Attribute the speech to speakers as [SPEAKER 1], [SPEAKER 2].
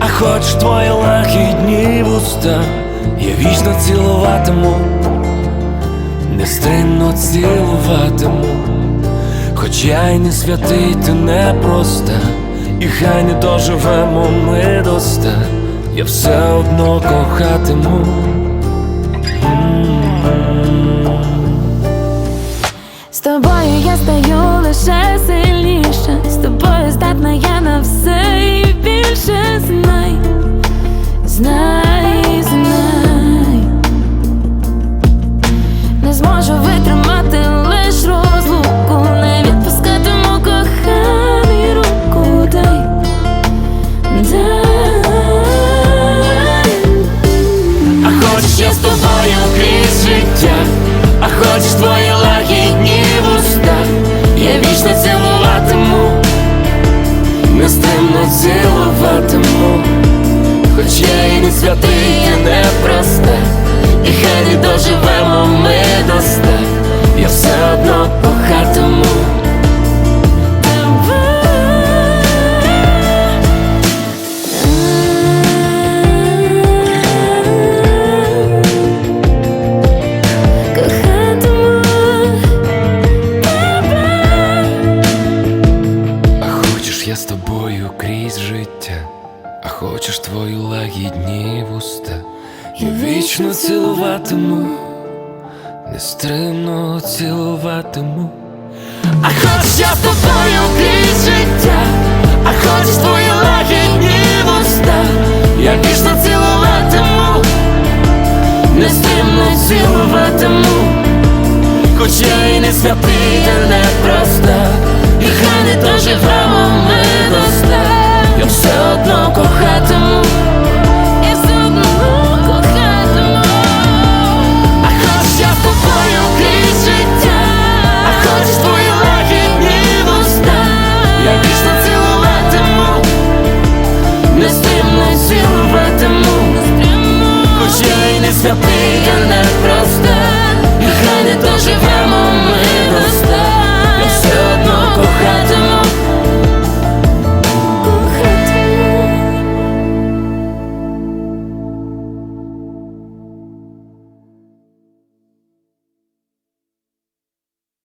[SPEAKER 1] а хочеш твої лагідні вуста, я вічно цілуватиму, нестримно цілуватиму, хоч я й не святий, ти не проста, і хай не доживемо ми до ста, я все одно кохатиму.
[SPEAKER 2] З тобою я стаю лише сильніше, з тобою здатна знай, знай, не зможу витримати лиш розлуку, не відпускатиму коханий руку, дай, дай.
[SPEAKER 1] А хочеш я з тобою крізь життя, а хочеш твої лагідні вуста, я вічно цілуватиму, нестримно цілуватиму, хоч я і не святий, я не і хай не доживемо ми до ста, я все одно кохатиму. А хочеш я з тобою хочеш твої лагідні вуста, я вічно цілуватиму, нестримно цілуватиму. А хочеш я з тобою крізь життя, а хочеш твої лагідні вуста, я вічно цілуватиму, нестримно цілуватиму. Хоч я і не святий, та не проста,